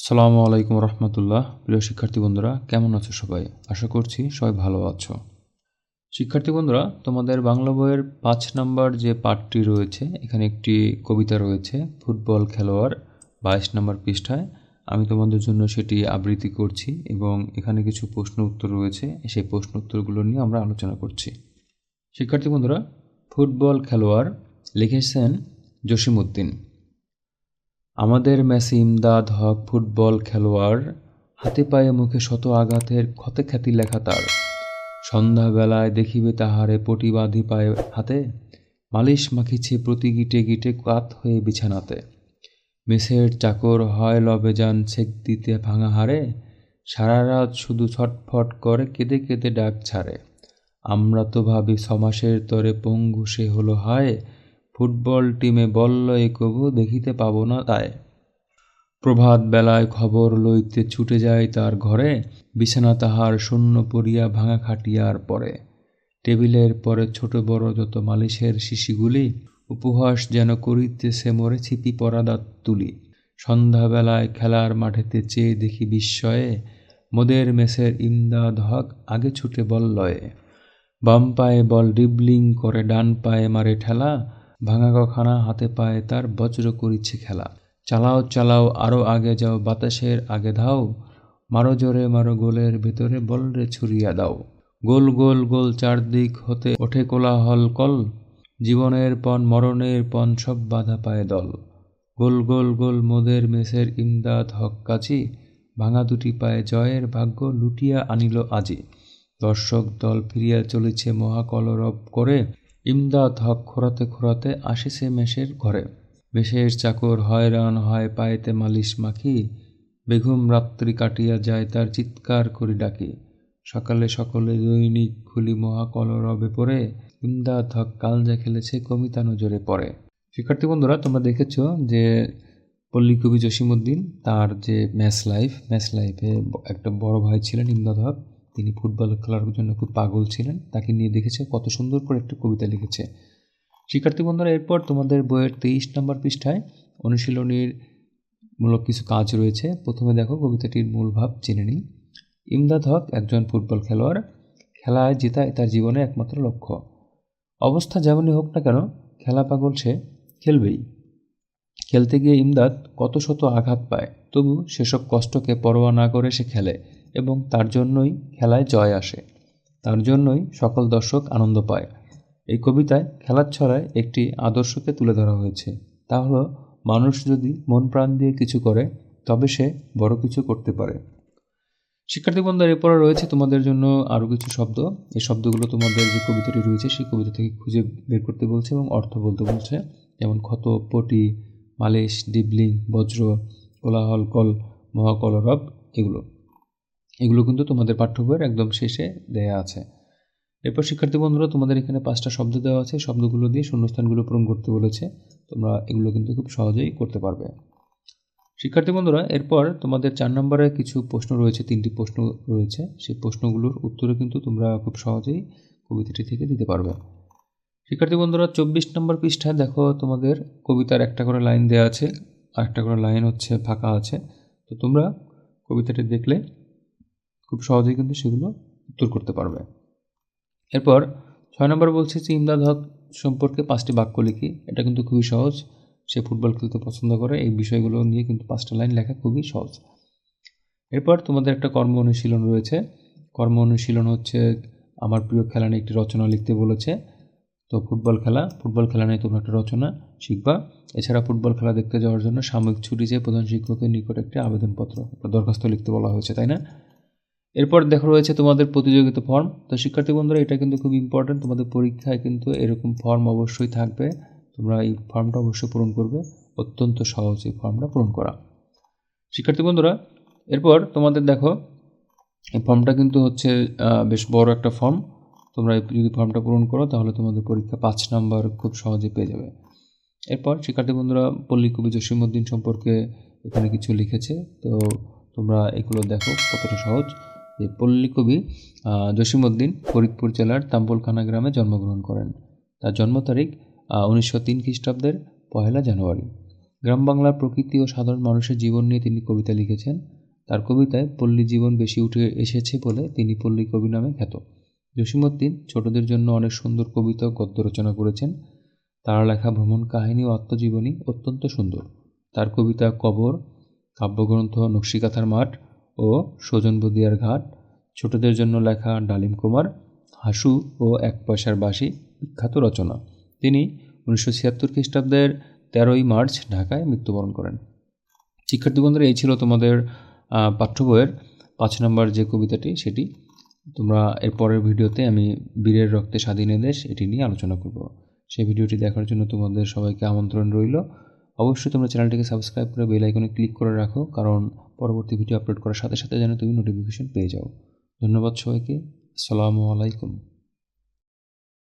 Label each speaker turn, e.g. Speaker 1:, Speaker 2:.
Speaker 1: আসসালামু আলাইকুম রহমতুল্লাহ। প্রিয় শিক্ষার্থী বন্ধুরা, কেমন আছো সবাই? আশা করছি সবাই ভালো আছো। শিক্ষার্থী বন্ধুরা, তোমাদের বাংলা বইয়ের পাঁচ নাম্বার যে পাঠটি রয়েছে, এখানে একটি কবিতা রয়েছে, ফুটবল খেলোয়াড়, বাইশ নম্বর পৃষ্ঠায়। আমি তোমাদের জন্য সেটি আবৃত্তি করছি এবং এখানে কিছু প্রশ্ন উত্তর রয়েছে, সেই প্রশ্ন উত্তরগুলো নিয়ে আমরা আলোচনা করছি। শিক্ষার্থী বন্ধুরা, ফুটবল খেলোয়াড় লিখেছেন জসিমউদ্দিন। আমাদের মেসি, ইমদাদ, হক, ফুটবল খেলোয়াড়, হাতে পায়ে মুখে শত আঘাতের ক্ষতে খ্যাতি লেখা তার। সন্ধ্যাবেলায় দেখিবে তাহারে পটি বাঁধি পায়ে হাতে, মালিশ মাখিছে প্রতি গিটে গিটে কাত হয়ে বিছানাতে। মেসের চাকর হয় লবে যান ছেক দিতে ভাঙা হারে সারা রাত শুধু ছটফট করে কেঁদে কেঁদে ডাক ছাড়ে। আমরা তো ভাবি ছমাসের তরে পঙ্গু সে হলো হায় ফুটবল টিমে বলল এ কবু দেখিতে পাব না তাই। প্রভাত বেলায় খবর লইতে ছুটে যায় তার ঘরে, বিছানা তাহার শূন্য পড়িয়া ভাঙা খাটিয়ার পরে। টেবিলের পরে ছোট বড় যত মালিশের শিশিগুলি, উপহাস যেন করিতেছে মরে ছিপি পরা দাঁত তুলি সন্ধ্যাবেলায় খেলার মাঠেতে চেয়ে দেখি বিস্ময়ে, মোদের মেসের ইমদাদ হক আগে ছুটে বল লয়ে। বাম পায়ে বল ডিবলিং করে, ডান পায়ে মারে ঠেলা ভাঙা কখানা হাতে পায়ে তার বজ্র করিছে খেলা। চালাও চালাও আরও আগে যাও, বাতাসের আগে ধাও। মারো জোরে, মারো গোলের ভেতরে বলরে ছুরিয়া দাও। গোল গোল গোল চারদিক হতে ওঠে কোলাহল কল। জীবনের পণ, মরণের পণ, সব বাধা পায় দল। গোল গোল গোল, মোদের মেসের ইমদাদ হক কাছি। ভাঙা দুটি পায়ে জয়ের ভাগ্য লুটিয়া আনিল আজি। দর্শক দল ফিরিয়া চলেছে মহাকলরব করে। ইমদাদ হক খোরাতে খোরাতে আসিছে মেষের ঘরে। মেষের চাকর হয়রান হয় পায়েতে মালিশ মাখি বেঘুম রাত্রি কাটিয়া যায় তার চিৎকার করি ডাকি। সকালে সকলে দৈনিক খুলি মহাকলরবে পড়ে, ইমদাদ হক কালজা খেলেছে কমিতা নজরে পড়ে। শিক্ষার্থী বন্ধুরা, তোমরা দেখেছ যে পল্লী কবি জসিমুদ্দিন তার যে ম্যাচ লাইফ, ম্যাচ লাইফে একটা বড় ভাই ছিলেন ইমদাদ হক। তিনি ফুটবল খেলার জন্য খুব পাগল ছিলেন, তাকে নিয়ে দেখেছে কত সুন্দর করে একটা কবিতা লিখেছে। শিক্ষার্থী বন্ধুরা, এরপর তোমাদের বইয়ের তেইশ নম্বর পৃষ্ঠায় অনুশীলনীর মূলক কিছু কাজ রয়েছে। প্রথমে দেখো কবিতাটির মূল ভাব, জেনে নিই। ইমদাদ হক একজন ফুটবল খেলোয়াড়, খেলায় জেতা তার জীবনে একমাত্র লক্ষ্য। অবস্থা যেমনই হোক না কেন, খেলা পাগল সে খেলবেই। খেলতে গিয়ে ইমদাদ কত শত আঘাত পায়, তবু সেসব কষ্টকে পরোয়া না করে সে খেলে। এবং তার জন্যই খেলায় জয় আসে। তার জন্যই সকল দর্শক আনন্দ পায়। এই কবিতায় খেলার ছড়ায় একটি আদর্শকে তুলে ধরা হয়েছে। তা হলো, মানুষ যদি মন প্রাণ দিয়ে কিছু করে, তবে সে বড় কিছু করতে পারে। শিক্ষার্থী বন্ধুরা এরপরে রয়েছে তোমাদের জন্য আরও কিছু শব্দ। এই শব্দগুলো তোমাদের যে কবিতাটি রয়েছে, সেই কবিতা থেকে খুঁজে বের করতে বলছে এবং অর্থ বলতে বলছে। যেমন ক্ষত, পটি, মালিশ, ডিবলিং, বজ্র, কোলাহল, কল, মহাকলরব, এগুলো। এগুলো কিন্তু তোমাদের পাঠ্য বইয়ের একদম শেষে দেয়া আছে। এরপর শিক্ষার্থী বন্ধুরা, তোমাদের এখানে পাঁচটা শব্দ দেওয়া আছে। শব্দগুলো দিয়ে শূন্যস্থানগুলো পূরণ করতে বলেছে। তোমরা এগুলো কিন্তু খুব সহজেই করতে পারবে। শিক্ষার্থী বন্ধুরা, এরপর তোমাদের চার নম্বরে কিছু প্রশ্ন রয়েছে, তিনটি প্রশ্ন রয়েছে। সেই প্রশ্নগুলোর উত্তরে কিন্তু তোমরা খুব সহজেই কবিতাটি থেকে দিতে পারবে। শিক্ষার্থী বন্ধুরা, চব্বিশ নম্বর পৃষ্ঠায় দেখো তোমাদের কবিতার একটা করে লাইন দেওয়া আছে। আর একটা করে লাইন হচ্ছে, ফাঁকা আছে। তো তোমরা কবিতাটি দেখলে খুব সহজেই কিন্তু সেগুলো উত্তর করতে পারবে। এরপর ছয় নম্বর বলছে যে, ইমদাদ হক সম্পর্কে পাঁচটি বাক্য লিখি। এটা কিন্তু খুবই সহজ। সে ফুটবল খেলতে পছন্দ করে। এই বিষয়গুলো নিয়ে কিন্তু পাঁচটা লাইন লেখা খুবই সহজ। এরপর তোমাদের একটা কর্ম অনুশীলন রয়েছে। কর্ম অনুশীলন হচ্ছে, আমার প্রিয় খেলা নিয়ে একটি রচনা লিখতে বলেছে। তো ফুটবল খেলা ফুটবল খেলা নিয়ে তোমরা একটা রচনা শিখবা। এছাড়া ফুটবল খেলা দেখতে যাওয়ার জন্য সাময়িক ছুটি চেয়ে প্রধান শিক্ষকের নিকট একটি আবেদনপত্র দরখাস্ত লিখতে বলা হয়েছে, তাই না? এরপর দেখো রয়েছে তোমাদের প্রতিযোগিতা ফর্ম তো শিক্ষার্থী বন্ধুরা, এটা কিন্তু খুব ইম্পর্টেন্ট তোমাদের পরীক্ষায় কিন্তু এরকম ফর্ম অবশ্যই থাকবে। তোমরা এই ফর্মটা অবশ্যই পূরণ করবে। অত্যন্ত সহজ এই ফর্মটা পূরণ করা। শিক্ষার্থী বন্ধুরা, এরপর তোমাদের দেখো, এই ফর্মটা কিন্তু হচ্ছে বেশ বড় একটা ফর্ম তোমরা যদি ফর্মটা পূরণ করো, তাহলে তোমাদের পরীক্ষা পাঁচ নাম্বার খুব সহজে পেয়ে যাবে। এরপর শিক্ষার্থী বন্ধুরা, পল্লী কবি জসিমুদ্দিন সম্পর্কে এখানে কিছু লিখেছে। তো তোমরা এগুলো দেখো কতটা সহজ। এই পল্লী কবি জসিমউদ্দিন ফরিদপুর জেলার তাম্বলখানা গ্রামে জন্মগ্রহণ করেন। তার জন্ম তারিখ উনিশশো তিন খ্রিস্টাব্দের পহেলা জানুয়ারি। গ্রাম বাংলার প্রকৃতি ও সাধারণ মানুষের জীবন নিয়ে তিনি কবিতা লিখেছেন। তার কবিতায় পল্লী জীবন বেশি উঠে এসেছে বলে তিনি পল্লী কবি নামে খ্যাত। জসিমউদ্দিন ছোটদের জন্য অনেক সুন্দর কবিতা ও গদ্য রচনা করেছেন। তার লেখা ভ্রমণ কাহিনী ও আত্মজীবনী অত্যন্ত সুন্দর। তার কবিতা কবর, কাব্যগ্রন্থ, নকশিকাথার মাঠ ও সজনবদিয়ার ঘাট, ছোটদের জন্য লেখা ডালিম কুমার, হাসু ও এক পয়সার বাসি বিখ্যাত রচনা। তিনি উনিশশো ছিয়াত্তর খ্রিস্টাব্দের তেরোই মার্চ ঢাকায় মৃত্যুবরণ করেন। শিক্ষার্থী বন্ধুরা, এই ছিল তোমাদের পাঠ্য বইয়ের পাঁচ নম্বর যে কবিতাটি, সেটি। তোমরা এর পরের ভিডিওতে আমি বীরের রক্তে স্বাধীনে দেশ, এটি নিয়ে আলোচনা করব। সেই ভিডিওটি দেখার জন্য তোমাদের সবাইকে আমন্ত্রণ রইল। অবশ্যই তোমরা চ্যানেলটিকে সাবস্ক্রাইব করে বেল আইকনে ক্লিক করে রাখো, কারণ পরবর্তী ভিডিও আপলোড করার সাথে সাথে যেন তুমি নোটিফিকেশন পেয়ে যাও। ধন্যবাদ সবাইকে। আসসালামু আলাইকুম।